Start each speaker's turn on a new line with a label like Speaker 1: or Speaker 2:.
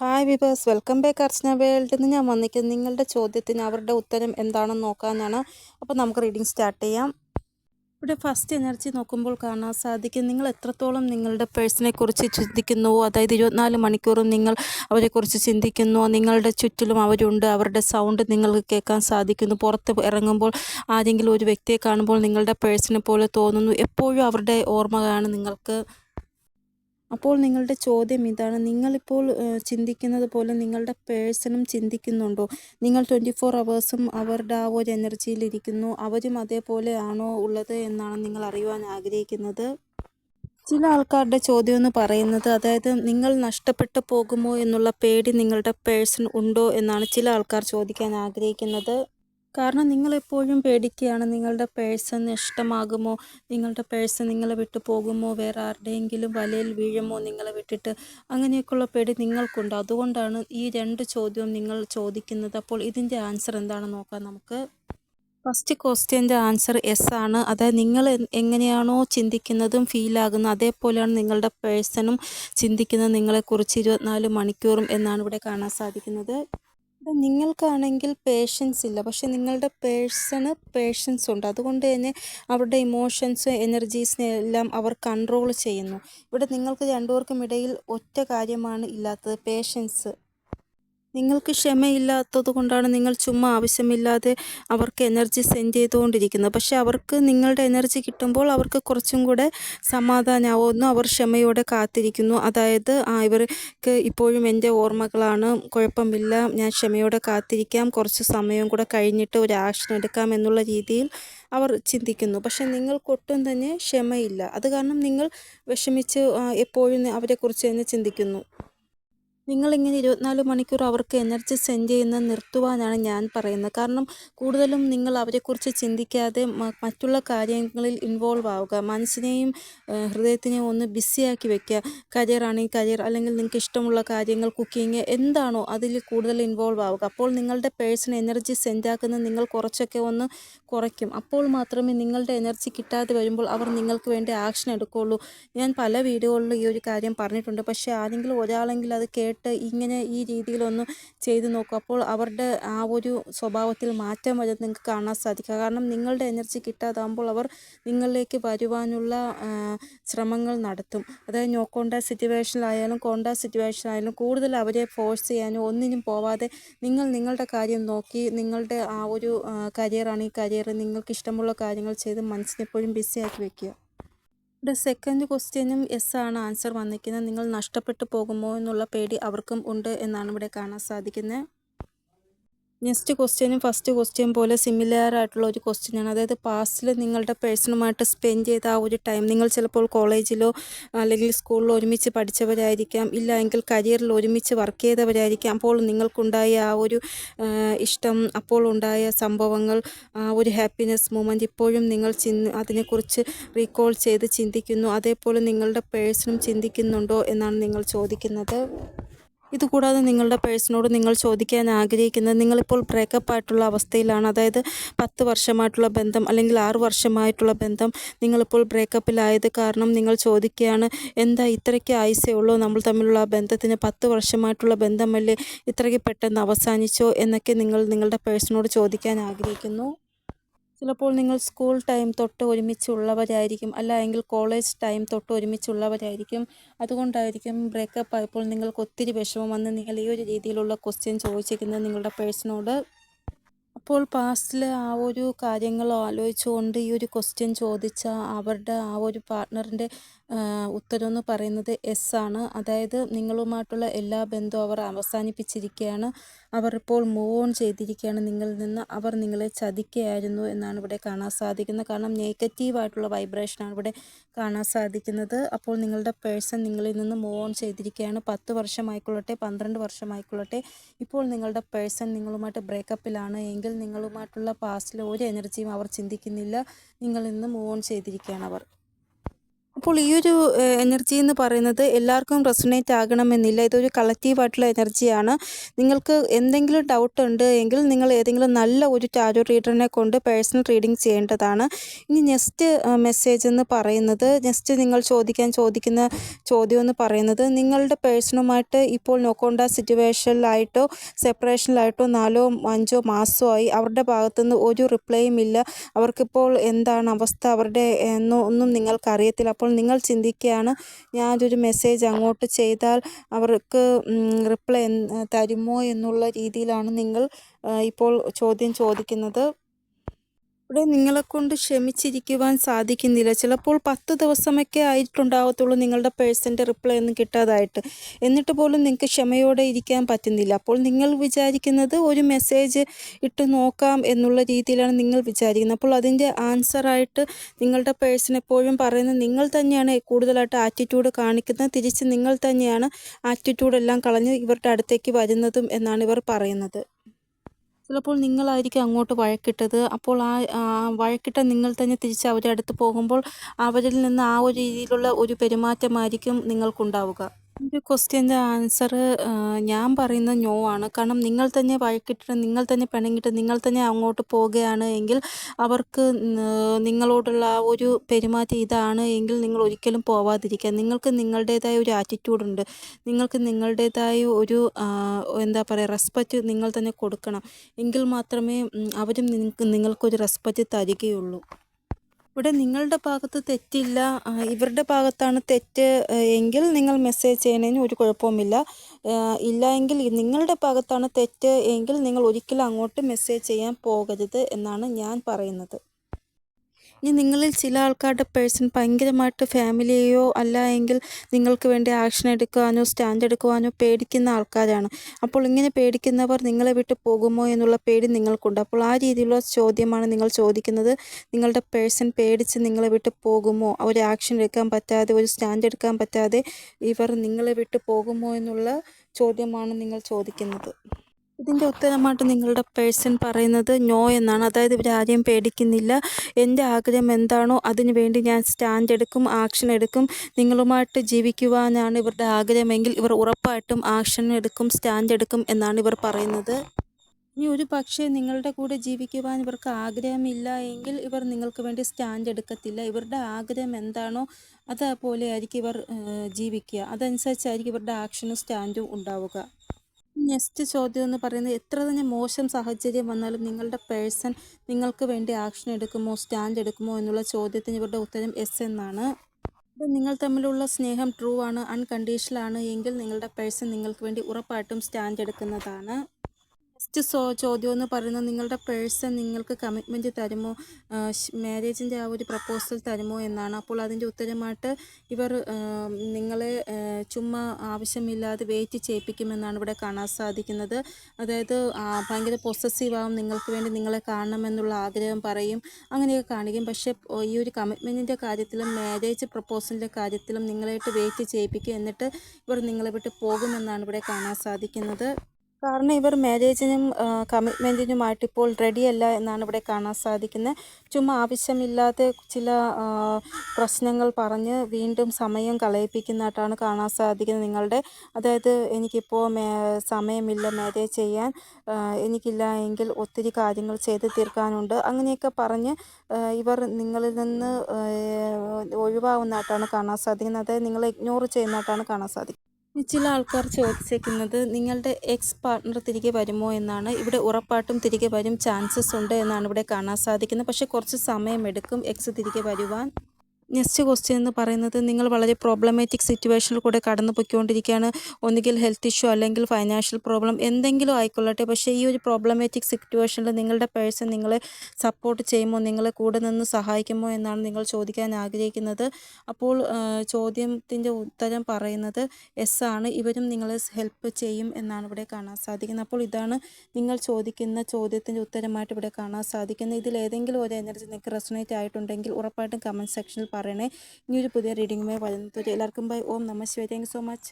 Speaker 1: Hi viewers welcome back Archana world നിന്ന് ഞാൻ വന്നിരിക്കുന്നത് നിങ്ങളുടെ ചോദ്യത്തിന് അവരുടെ ഉത്തരം എന്താണെന്ന് നോക്കാനാണ്. അപ്പോൾ നമുക്ക് റീഡിംഗ് സ്റ്റാർട്ട് ചെയ്യാം. ഇവിടെ ഫസ്റ്റ് എനർജി നോക്കുമ്പോൾ കാണാൻ സാധിക്കും. നിങ്ങൾ എത്രത്തോളം നിങ്ങളുടെ പേഴ്സണെ കുറിച്ച് ചിന്തിക്കുന്നുവോ അതായത് ഇരുപത്തിനാല് മണിക്കൂറും നിങ്ങൾ അവരെക്കുറിച്ച് ചിന്തിക്കുന്നു. നിങ്ങളുടെ ചുറ്റിലും അവരുണ്ട്. അവരുടെ സൗണ്ട് നിങ്ങൾക്ക് കേൾക്കാൻ സാധിക്കുന്നു. പുറത്ത് ഇറങ്ങുമ്പോൾ ആരെങ്കിലും ഒരു വ്യക്തിയെ കാണുമ്പോൾ നിങ്ങളുടെ പേഴ്സണെ പോലെ തോന്നുന്നു. എപ്പോഴും അവരുടെ ഓർമ്മയാണ് നിങ്ങൾക്ക് അപ്പോൾ നിങ്ങളുടെ ചോദ്യം ഇതാണ്. നിങ്ങളിപ്പോൾ ചിന്തിക്കുന്നത് പോലെ നിങ്ങളുടെ പേഴ്സണും ചിന്തിക്കുന്നുണ്ടോ? നിങ്ങൾ ട്വന്റി ഫോർ അവേഴ്സും അവരുടെ ആ ഒരു എനർജിയിലിരിക്കുന്നു അവരും അതേപോലെ ആണോ ഉള്ളത് എന്നാണ് നിങ്ങൾ അറിയുവാൻ ആഗ്രഹിക്കുന്നത്? ചില ആൾക്കാരുടെ ചോദ്യം എന്ന് പറയുന്നത് അതായത് നിങ്ങൾ നഷ്ടപ്പെട്ടു പോകുമോ എന്നുള്ള പേടി നിങ്ങളുടെ പേഴ്സൺ ഉണ്ടോ എന്നാണ് ചില ആൾക്കാർ ചോദിക്കാൻ ആഗ്രഹിക്കുന്നത്. കാരണം നിങ്ങളെപ്പോഴും പേടിക്കുകയാണ്. നിങ്ങളുടെ പേഴ്സൺ നഷ്ടമാകുമോ? നിങ്ങളുടെ പേഴ്സൺ നിങ്ങളെ വിട്ടു പോകുമോ? വേറെ ആരുടെയെങ്കിലും വലയിൽ വീഴുമോ? നിങ്ങളെ വിട്ടിട്ട് അങ്ങനെയൊക്കെയുള്ള പേടി നിങ്ങൾക്കുണ്ട്. അതുകൊണ്ടാണ് ഈ രണ്ട് ചോദ്യവും നിങ്ങൾ ചോദിക്കുന്നത്. അപ്പോൾ ഇതിന്റെ ആൻസർ എന്താണെന്ന് നോക്കാം നമുക്ക്. ഫസ്റ്റ് ക്വസ്റ്റ്യന്റെ ആൻസർ എസ് ആണ്. അതായത് നിങ്ങൾ എങ്ങനെയാണോ ചിന്തിക്കുന്നതും ഫീലാകുന്നത് അതേപോലെയാണ് നിങ്ങളുടെ പേഴ്സണും ചിന്തിക്കുന്നത് നിങ്ങളെക്കുറിച്ച് ഇരുപത്തിനാല് മണിക്കൂറും എന്നാണ് ഇവിടെ കാണാൻ സാധിക്കുന്നത്. നിങ്ങൾക്കാണെങ്കിൽ പേഷ്യൻസ് ഇല്ല. പക്ഷെ നിങ്ങളുടെ പേഴ്സണ് പേഷ്യൻസ് ഉണ്ട്. അതുകൊണ്ട് തന്നെ അവരുടെ ഇമോഷൻസ് എനർജീസിനെ എല്ലാം അവർ കൺട്രോൾ ചെയ്യുന്നു. ഇവിടെ നിങ്ങൾക്ക് രണ്ടുപേർക്കും ഇടയിൽ ഒറ്റ കാര്യമാണ് ഇല്ലാത്തത് പേഷ്യൻസ് നിങ്ങൾക്ക് ക്ഷമയില്ലാത്തത് കൊണ്ടാണ് നിങ്ങൾ ചുമ്മാ ആവശ്യമില്ലാതെ അവർക്ക് എനർജി സെൻഡ് ചെയ്തുകൊണ്ടിരിക്കുന്നത്. പക്ഷെ അവർക്ക് നിങ്ങളുടെ എനർജി കിട്ടുമ്പോൾ അവർക്ക് കുറച്ചും കൂടെ സമാധാനമാവുന്നു അവർ ക്ഷമയോടെ കാത്തിരിക്കുന്നു. അതായത് ഇവർക്ക് ഇപ്പോഴും എന്റെ ഓർമ്മകളാണ്. കുഴപ്പമില്ല. ഞാൻ ക്ഷമയോടെ കാത്തിരിക്കാം. കുറച്ച് സമയം കൂടെ കഴിഞ്ഞിട്ട് ഒരു ആക്ഷൻ എടുക്കാം എന്നുള്ള രീതിയിൽ അവർ ചിന്തിക്കുന്നു. പക്ഷെ നിങ്ങൾക്കൊട്ടും തന്നെ ക്ഷമയില്ല. അത് കാരണം നിങ്ങൾ വിഷമിച്ച് എപ്പോഴും അവരെക്കുറിച്ച് തന്നെ ചിന്തിക്കുന്നു. നിങ്ങളിങ്ങനെ ഇരുപത്തിനാല് മണിക്കൂർ അവർക്ക് എനർജി സെൻഡ് ചെയ്യുന്നത് നിർത്തുവാനാണ് ഞാൻ പറയുന്നത്. കാരണം കൂടുതലും നിങ്ങൾ അവരെക്കുറിച്ച് ചിന്തിക്കാതെ മറ്റുള്ള കാര്യങ്ങളിൽ ഇൻവോൾവ് ആവുക. മനസ്സിനെയും ഹൃദയത്തിനെയും ഒന്ന് ബിസിയാക്കി വെക്കുക. കരിയർ ആണെങ്കിൽ കരിയർ അല്ലെങ്കിൽ നിങ്ങൾക്ക് ഇഷ്ടമുള്ള കാര്യങ്ങൾ കുക്കിങ് എന്താണോ അതിൽ കൂടുതൽ ഇൻവോൾവ് ആവുക. അപ്പോൾ നിങ്ങളുടെ പേഴ്സൺ എനർജി സെൻഡ് ആക്കുന്നത് നിങ്ങൾ കുറച്ചൊക്കെ ഒന്ന് കുറയ്ക്കും. അപ്പോൾ മാത്രമേ നിങ്ങളുടെ എനർജി കിട്ടാതെ വരുമ്പോൾ അവർ നിങ്ങൾക്ക് വേണ്ടി ആക്ഷൻ എടുക്കുകയുള്ളൂ ഞാൻ പല വീഡിയോകളിലും ഈ ഒരു കാര്യം പറഞ്ഞിട്ടുണ്ട്. പക്ഷേ ആരെങ്കിലും ഒരാളെങ്കിലും അത് കേട്ട് ഇങ്ങനെ ഈ രീതിയിലൊന്ന് ചെയ്തു നോക്കും. അപ്പോൾ അവരുടെ ആ ഒരു സ്വഭാവത്തിൽ മാറ്റം വരുന്നത് നിങ്ങൾക്ക് കാണാൻ സാധിക്കുക കാരണം നിങ്ങളുടെ എനർജി കിട്ടാതാകുമ്പോൾ അവർ നിങ്ങളിലേക്ക് വരുവാനുള്ള ശ്രമങ്ങൾ നടത്തും. അതായത് നോ കോണ്ടാക്ട് സിറ്റുവേഷനിലായാലും കോണ്ടാക്ട് സിറ്റുവേഷനിലായാലും കൂടുതൽ അവരെ ഫോഴ്സ് ചെയ്യാനോ ഒന്നിനും പോവാതെ നിങ്ങൾ നിങ്ങളുടെ കാര്യം നോക്കി നിങ്ങളുടെ ആ ഒരു കരിയറാണ് ഈ കരിയർ നിങ്ങൾക്ക് ഇഷ്ടമുള്ള കാര്യങ്ങൾ ചെയ്ത് മനസ്സിനെപ്പോഴും ബിസിയാക്കി വെക്കുക. ഇവിടെ സെക്കൻഡ് ക്വസ്റ്റ്യനും എസ് ആണ് ആൻസർ വന്നിരിക്കുന്നത്. നിങ്ങൾ നഷ്ടപ്പെട്ടു പോകുമോ എന്നുള്ള പേടി അവർക്കും ഉണ്ട് എന്നാണ് ഇവിടെ കാണാൻ സാധിക്കുന്നത്. നെക്സ്റ്റ് ക്വസ്റ്റ്യനും ഫസ്റ്റ് ക്വസ്റ്റ്യൻ പോലെ സിമിലർ ആയിട്ടുള്ള ഒരു ക്വസ്റ്റ്യനാണ്. അതായത് പാസ്റ്റിൽ നിങ്ങളുടെ പേഴ്സണുമായിട്ട് സ്പെൻഡ് ചെയ്ത ആ ഒരു ടൈം നിങ്ങൾ ചിലപ്പോൾ കോളേജിലോ അല്ലെങ്കിൽ സ്കൂളിലോ ഒരുമിച്ച് പഠിച്ചവരായിരിക്കാം. ഇല്ല എങ്കിൽ കരിയറിൽ ഒരുമിച്ച് വർക്ക് ചെയ്തവരായിരിക്കാം. അപ്പോൾ നിങ്ങൾക്കുണ്ടായ ആ ഒരു ഇഷ്ടം അപ്പോൾ ഉണ്ടായ സംഭവങ്ങൾ ആ ഒരു ഹാപ്പിനെസ് മൂമെന്റ് ഇപ്പോഴും നിങ്ങൾ ചിന് അതിനെക്കുറിച്ച് റീകോൾ ചെയ്ത് ചിന്തിക്കുന്നു. അതേപോലെ നിങ്ങളുടെ പേഴ്സണും ചിന്തിക്കുന്നുണ്ടോ എന്നാണ് നിങ്ങൾ ചോദിക്കുന്നത്. ഇതുകൂടാതെ നിങ്ങളുടെ പേഴ്സണോട് നിങ്ങൾ ചോദിക്കാൻ ആഗ്രഹിക്കുന്നത് നിങ്ങളിപ്പോൾ ബ്രേക്കപ്പ് ആയിട്ടുള്ള അവസ്ഥയിലാണ്. അതായത് പത്ത് വർഷമായിട്ടുള്ള ബന്ധം അല്ലെങ്കിൽ ആറ് വർഷമായിട്ടുള്ള ബന്ധം നിങ്ങളിപ്പോൾ ബ്രേക്കപ്പിലായത് കാരണം നിങ്ങൾ ചോദിക്കുകയാണ് എന്താ ഇത്രയ്ക്ക് ആയുസേ ഉള്ളൂ? നമ്മൾ തമ്മിലുള്ള ആ ബന്ധത്തിന് പത്ത് വർഷമായിട്ടുള്ള ബന്ധമല്ലേ ഇത്രയ്ക്ക് പെട്ടെന്ന് അവസാനിച്ചോ? എന്നൊക്കെ നിങ്ങൾ നിങ്ങളുടെ പേഴ്സണോട് ചോദിക്കാൻ ആഗ്രഹിക്കുന്നു. ചിലപ്പോൾ നിങ്ങൾ സ്കൂൾ ടൈം തൊട്ട് ഒരുമിച്ചുള്ളവരായിരിക്കും. അല്ല എങ്കിൽ കോളേജ് ടൈം തൊട്ട് ഒരുമിച്ചുള്ളവരായിരിക്കും. അതുകൊണ്ടായിരിക്കും ബ്രേക്കപ്പ് ആയപ്പോൾ നിങ്ങൾക്ക് ഒത്തിരി വിഷമം വന്ന് നിങ്ങൾ ഈ ഒരു രീതിയിലുള്ള ക്വസ്റ്റ്യൻ ചോദിച്ചിരിക്കുന്നത് നിങ്ങളുടെ പേഴ്സണോട് അപ്പോൾ പാസ്റ്റിലെ ആ ഒരു കാര്യങ്ങൾ ആലോചിച്ചുകൊണ്ട് ഈ ഒരു ക്വസ്റ്റ്യൻ ചോദിച്ച അവരുടെ ആ ഒരു പാർട്ട്ണറിന്റെ ഉത്തരം എന്ന് പറയുന്നത് എസ് ആണ്. അതായത് നിങ്ങളുമായിട്ടുള്ള എല്ലാ ബന്ധവും അവർ അവസാനിപ്പിച്ചിരിക്കുകയാണ്. അവർ ഇപ്പോൾ മൂവ് ഓൺ ചെയ്തിരിക്കുകയാണ്. നിങ്ങളിൽ നിന്ന് അവർ നിങ്ങളെ ചതിക്കുകയായിരുന്നു എന്നാണ് ഇവിടെ കാണാൻ സാധിക്കുന്നത്. കാരണം നെഗറ്റീവായിട്ടുള്ള വൈബ്രേഷനാണ് ഇവിടെ കാണാൻ സാധിക്കുന്നത്. അപ്പോൾ നിങ്ങളുടെ പേഴ്സൺ നിങ്ങളിൽ നിന്ന് മൂവ് ഓൺ ചെയ്തിരിക്കുകയാണ്. പത്ത് വർഷമായിക്കൊള്ളട്ടെ പന്ത്രണ്ട് വർഷമായിക്കൊള്ളട്ടെ. ഇപ്പോൾ നിങ്ങളുടെ പേഴ്സൺ നിങ്ങളുമായിട്ട് ബ്രേക്കപ്പിലാണ് എങ്കിൽ നിങ്ങളുമായിട്ടുള്ള പാസ്റ്റിൽ ഒരു എനർജിയും അവർ ചിന്തിക്കുന്നില്ല. നിങ്ങളിൽ നിന്ന് മൂവ് ഓൺ ചെയ്തിരിക്കുകയാണ് അവർ. അപ്പോൾ ഈ ഒരു എനർജി എന്ന് പറയുന്നത് എല്ലാവർക്കും റെസൊണേറ്റ് ആകണമെന്നില്ല. ഇതൊരു കളക്റ്റീവായിട്ടുള്ള എനർജിയാണ് നിങ്ങൾക്ക് എന്തെങ്കിലും ഡൗട്ട് ഉണ്ട് എങ്കിൽ നിങ്ങൾ ഏതെങ്കിലും നല്ല ഒരു ടാരോ റീഡറിനെ കൊണ്ട് പേഴ്സണൽ റീഡിംഗ് ചെയ്യേണ്ടതാണ്. ഇനി നെക്സ്റ്റ് മെസ്സേജ് എന്ന് പറയുന്നത് നെക്സ്റ്റ് നിങ്ങൾ ചോദിക്കാൻ ചോദിക്കുന്ന ചോദ്യം എന്ന് പറയുന്നത് നിങ്ങളുടെ പേഴ്സണുമായിട്ട് ഇപ്പോൾ നോക്കേണ്ട സിറ്റുവേഷനിലായിട്ടോ സെപ്പറേഷനിലായിട്ടോ നാലോ അഞ്ചോ മാസമോ ആയി അവരുടെ ഭാഗത്തുനിന്ന് ഒരു റിപ്ലൈയും ഇല്ല. അവർക്കിപ്പോൾ എന്താണ് അവസ്ഥ? അവരുടെ ഒന്നും നിങ്ങൾക്കറിയത്തില്ല. അപ്പോൾ നിങ്ങൾ ചിന്തിക്കുകയാണ് ഞാനൊരു മെസ്സേജ് അങ്ങോട്ട് ചെയ്താൽ അവർക്ക് റിപ്ലൈ തരുമോ? എന്നുള്ള രീതിയിലാണ് നിങ്ങൾ ഇപ്പോൾ ചോദ്യം ചോദിക്കുന്നത്. ഇവിടെ നിങ്ങളെക്കൊണ്ട് ക്ഷമിച്ചിരിക്കുവാൻ സാധിക്കുന്നില്ല. ചിലപ്പോൾ പത്ത് ദിവസമൊക്കെ ആയിട്ടുണ്ടാകത്തുള്ളൂ നിങ്ങളുടെ പേഴ്സന്റെ റിപ്ലൈ ഒന്നും കിട്ടാതായിട്ട്. എന്നിട്ട് പോലും നിങ്ങൾക്ക് ക്ഷമയോടെ ഇരിക്കാൻ പറ്റുന്നില്ല. അപ്പോൾ നിങ്ങൾ വിചാരിക്കുന്നത് ഒരു മെസ്സേജ് ഇട്ട് നോക്കാം എന്നുള്ള രീതിയിലാണ് നിങ്ങൾ വിചാരിക്കുന്നത്. അപ്പോൾ അതിന്റെ ആൻസറായിട്ട് നിങ്ങളുടെ പേഴ്സൺ എപ്പോഴും പറയുന്നത് നിങ്ങൾ തന്നെയാണ് കൂടുതലായിട്ട് ആറ്റിറ്റ്യൂഡ് കാണിക്കുന്നത്. തിരിച്ച് നിങ്ങൾ തന്നെയാണ് ആറ്റിറ്റ്യൂഡ് എല്ലാം കളഞ്ഞ് ഇവരുടെ അടുത്തേക്ക് വരുന്നതും എന്നാണ് ഇവർ പറയുന്നത്. ചിലപ്പോൾ നിങ്ങളായിരിക്കും അങ്ങോട്ട് വഴക്കിട്ടത്. അപ്പോൾ ആ വഴക്കിട്ട നിങ്ങൾ തന്നെ തിരിച്ച് അവരുടെ അടുത്ത് പോകുമ്പോൾ അവരിൽ നിന്ന് ആ ഒരു രീതിയിലുള്ള ഒരു പെരുമാറ്റമായിരിക്കും നിങ്ങൾക്കുണ്ടാവുക. ഒരു ക്വസ്റ്റ്യന്റെ ആൻസർ ഞാൻ പറയുന്നത് നോ ആണ്. കാരണം നിങ്ങൾ തന്നെ വഴക്കിട്ട് നിങ്ങൾ തന്നെ പിണങ്ങിയിട്ട് നിങ്ങൾ തന്നെ അങ്ങോട്ട് പോവുകയാണ് എങ്കിൽ അവർക്ക് നിങ്ങളോടുള്ള ആ ഒരു പെരുമാറ്റം ഇതാണ് എങ്കിൽ നിങ്ങൾ ഒരിക്കലും പോവാതിരിക്കുക. നിങ്ങൾക്ക് നിങ്ങളുടേതായ ഒരു ആറ്റിറ്റ്യൂഡ് ഉണ്ട്. നിങ്ങൾക്ക് നിങ്ങളുടേതായ ഒരു എന്താ പറയുക റെസ്പെക്റ്റ് നിങ്ങൾ തന്നെ കൊടുക്കണം. എങ്കിൽ മാത്രമേ അവരും നിങ്ങൾക്ക് നിങ്ങൾക്കൊരു റെസ്പെക്റ്റ് തരികയുള്ളൂ. ഇവിടെ നിങ്ങളുടെ ഭാഗത്ത് തെറ്റില്ല. ഇവരുടെ ഭാഗത്താണ് തെറ്റ്. എങ്കിൽ നിങ്ങൾ മെസ്സേജ് ചെയ്യുന്നതിന് ഒരു കുഴപ്പവുമില്ല. ഇല്ല എങ്കിൽ നിങ്ങളുടെ ഭാഗത്താണ് തെറ്റ്. എങ്കിൽ നിങ്ങൾ ഒരിക്കലും അങ്ങോട്ട് മെസ്സേജ് ചെയ്യാൻ പോകരുത് എന്നാണ് ഞാൻ പറയുന്നത്. ഇനി നിങ്ങളിൽ ചില ആൾക്കാരുടെ പേഴ്സൺ ഭയങ്കരമായിട്ട് ഫാമിലിയെയോ അല്ല എങ്കിൽ നിങ്ങൾക്ക് വേണ്ടി ആക്ഷൻ എടുക്കുവാനോ സ്റ്റാൻഡ് എടുക്കുവാനോ പേടിക്കുന്ന ആൾക്കാരാണ്. അപ്പോൾ ഇങ്ങനെ പേടിക്കുന്നവർ നിങ്ങളെ വിട്ട് പോകുമോ എന്നുള്ള പേടി നിങ്ങൾക്കുണ്ട്. അപ്പോൾ ആ രീതിയിലുള്ള ചോദ്യമാണ് നിങ്ങൾ ചോദിക്കുന്നത്. നിങ്ങളുടെ പേഴ്സൺ പേടിച്ച് നിങ്ങളെ വിട്ട് പോകുമോ? ഒരു ആക്ഷൻ എടുക്കാൻ പറ്റാതെ ഒരു സ്റ്റാൻഡ് എടുക്കാൻ പറ്റാതെ ഇവർ നിങ്ങളെ വിട്ട് പോകുമോ എന്നുള്ള ചോദ്യമാണ് നിങ്ങൾ ചോദിക്കുന്നത്. ഇതിന്റെ ഉത്തരമായിട്ട് നിങ്ങളുടെ പേഴ്സൺ പറയുന്നത് നോ എന്നാണ്. അതായത് ഇവർ ആരെയും പേടിക്കുന്നില്ല. എന്റെ ആഗ്രഹം എന്താണോ അതിനു വേണ്ടി ഞാൻ സ്റ്റാൻഡ് എടുക്കും ആക്ഷൻ എടുക്കും. നിങ്ങളുമായിട്ട് ജീവിക്കുവാനാണ് ഇവരുടെ ആഗ്രഹമെങ്കിൽ ഇവർ ഉറപ്പായിട്ടും ആക്ഷൻ എടുക്കും സ്റ്റാൻഡ് എടുക്കും എന്നാണ് ഇവർ പറയുന്നത്. ഇനി ഒരു പക്ഷേ നിങ്ങളുടെ കൂടെ ജീവിക്കുവാൻ ഇവർക്ക് ആഗ്രഹമില്ല എങ്കിൽ ഇവർ നിങ്ങൾക്ക് വേണ്ടി സ്റ്റാൻഡ് എടുക്കത്തില്ല. ഇവരുടെ ആഗ്രഹം എന്താണോ അതേപോലെ ആയിരിക്കും ഇവർ ജീവിക്കുക. അതനുസരിച്ചായിരിക്കും ഇവരുടെ ആക്ഷനും സ്റ്റാൻഡും ഉണ്ടാവുക. നെക്സ്റ്റ് ചോദ്യം എന്ന് പറയുന്നത് എത്ര തന്നെ മോശം സാഹചര്യം വന്നാലും നിങ്ങളുടെ പേഴ്സൺ നിങ്ങൾക്ക് വേണ്ടി ആക്ഷൻ എടുക്കുമോ സ്റ്റാൻഡ് എടുക്കുമോ എന്നുള്ള ചോദ്യത്തിന് ഇവരുടെ ഉത്തരം എസ് എന്നാണ്. നിങ്ങൾ തമ്മിലുള്ള സ്നേഹം ട്രൂ ആണ് അൺകണ്ടീഷണൽ ആണ്. എങ്കിൽ നിങ്ങളുടെ പേഴ്സൺ നിങ്ങൾക്ക് വേണ്ടി ഉറപ്പായിട്ടും സ്റ്റാൻഡ് എടുക്കുന്നതാണ്. നെക്സ്റ്റ് സോ ചോദ്യം എന്ന് പറയുന്നത് നിങ്ങളുടെ പേഴ്സൺ നിങ്ങൾക്ക് കമ്മിറ്റ്മെന്റ് തരുമോ? മാരേജിന്റെ ആ ഒരു പ്രപ്പോസൽ തരുമോ എന്നാണ്. അപ്പോൾ അതിന്റെ ഉത്തരമായിട്ട് ഇവർ നിങ്ങളെ ചുമ്മാ ആവശ്യമില്ലാതെ വെയിറ്റ് ചെയ്യിപ്പിക്കുമെന്നാണ് ഇവിടെ കാണാൻ സാധിക്കുന്നത്. അതായത് ഭയങ്കര പൊസസീവാകും നിങ്ങൾക്ക് വേണ്ടി നിങ്ങളെ കാണണമെന്നുള്ള ആഗ്രഹം പറയും. അങ്ങനെയൊക്കെ കാണിക്കും. പക്ഷേ ഈ ഒരു കമ്മിറ്റ്മെന്റിന്റെ കാര്യത്തിലും മാരേജ് പ്രപ്പോസലിന്റെ കാര്യത്തിലും നിങ്ങളായിട്ട് വെയിറ്റ് ചെയ്യിപ്പിക്കും എന്നിട്ട് ഇവർ നിങ്ങളെ വിട്ട് പോകുമെന്നാണ് ഇവിടെ കാണാൻ സാധിക്കുന്നത്. കാരണം ഇവർ മാരേജിനും കമ്മിറ്റ്മെന്റിനുമായിട്ട് ഇപ്പോൾ റെഡിയല്ല എന്നാണ് ഇവിടെ കാണാൻ സാധിക്കുന്നത് ചുമ്മാ ആവശ്യമില്ലാതെ ചില പ്രശ്നങ്ങൾ പറഞ്ഞ് വീണ്ടും സമയം കളയിപ്പിക്കുന്നതായിട്ടാണ് കാണാൻ സാധിക്കുന്നത് നിങ്ങളുടെ. അതായത് എനിക്കിപ്പോൾ സമയമില്ല മാരേജ് ചെയ്യാൻ. എനിക്കില്ല എങ്കിൽ ഒത്തിരി കാര്യങ്ങൾ ചെയ്ത് തീർക്കാനുണ്ട്. അങ്ങനെയൊക്കെ പറഞ്ഞ് ഇവർ നിങ്ങളിൽ നിന്ന് ഒഴിവാകുന്നതായിട്ടാണ് കാണാൻ സാധിക്കുന്നത് അതായത് നിങ്ങളെ ഇഗ്നോർ ചെയ്യുന്നതായിട്ടാണ് കാണാൻ സാധിക്കുന്നത് ചില ആൾക്കാർ ചോദിച്ചേക്കുന്നത് നിങ്ങളുടെ എക്സ് പാർട്ട്ണർ തിരികെ വരുമോ എന്നാണ്. ഇവിടെ ഉറപ്പായിട്ടും തിരികെ വരും ചാൻസസ് ഉണ്ട് എന്നാണ് ഇവിടെ കാണാൻ സാധിക്കുന്നത്. പക്ഷേ കുറച്ച് സമയമെടുക്കും എക്സ് തിരികെ വരുവാൻ. നെക്സ്റ്റ് ക്വസ്റ്റ്യൻ എന്ന് പറയുന്നത് നിങ്ങൾ വളരെ പ്രോബ്ലമാറ്റിക് സിറ്റുവേഷനിൽ കൂടെ കടന്നു പോയിക്കൊണ്ടിരിക്കുകയാണ്. ഒന്നുകിൽ ഹെൽത്ത് ഇഷ്യൂ അല്ലെങ്കിൽ ഫൈനാൻഷ്യൽ പ്രോബ്ലം എന്തെങ്കിലും ആയിക്കൊള്ളട്ടെ. പക്ഷേ ഈ ഒരു പ്രോബ്ലമാറ്റിക് സിറ്റുവേഷനിൽ നിങ്ങളുടെ പേഴ്സൺ നിങ്ങളെ സപ്പോർട്ട് ചെയ്യുമോ? നിങ്ങളെ കൂടെ നിന്ന് സഹായിക്കുമോ എന്നാണ് നിങ്ങൾ ചോദിക്കാൻ ആഗ്രഹിക്കുന്നത്. അപ്പോൾ ചോദ്യത്തിന്റെ ഉത്തരം പറയുന്നത് എസ് ആണ്. ഇവരും നിങ്ങളെ ഹെൽപ്പ് ചെയ്യും എന്നാണ് ഇവിടെ കാണാൻ സാധിക്കുന്നത്. അപ്പോൾ ഇതാണ് നിങ്ങൾ ചോദിക്കുന്ന ചോദ്യത്തിന്റെ ഉത്തരമായിട്ട് ഇവിടെ കാണാൻ സാധിക്കുന്നത്. ഇതിൽ ഏതെങ്കിലും ഒരു എനർജി നിങ്ങൾക്ക് റെസണേറ്റ് ആയിട്ടുണ്ടെങ്കിൽ ഉറപ്പായിട്ടും കമന്റ് സെക്ഷനിൽ പറയണേ. ഇനിയൊരു പുതിയ റീഡിങ്ങുമായി വരുന്നത്. എല്ലാവർക്കും ബൈ ഓം നമ ശിവ താങ്ക് സോ മച്ച്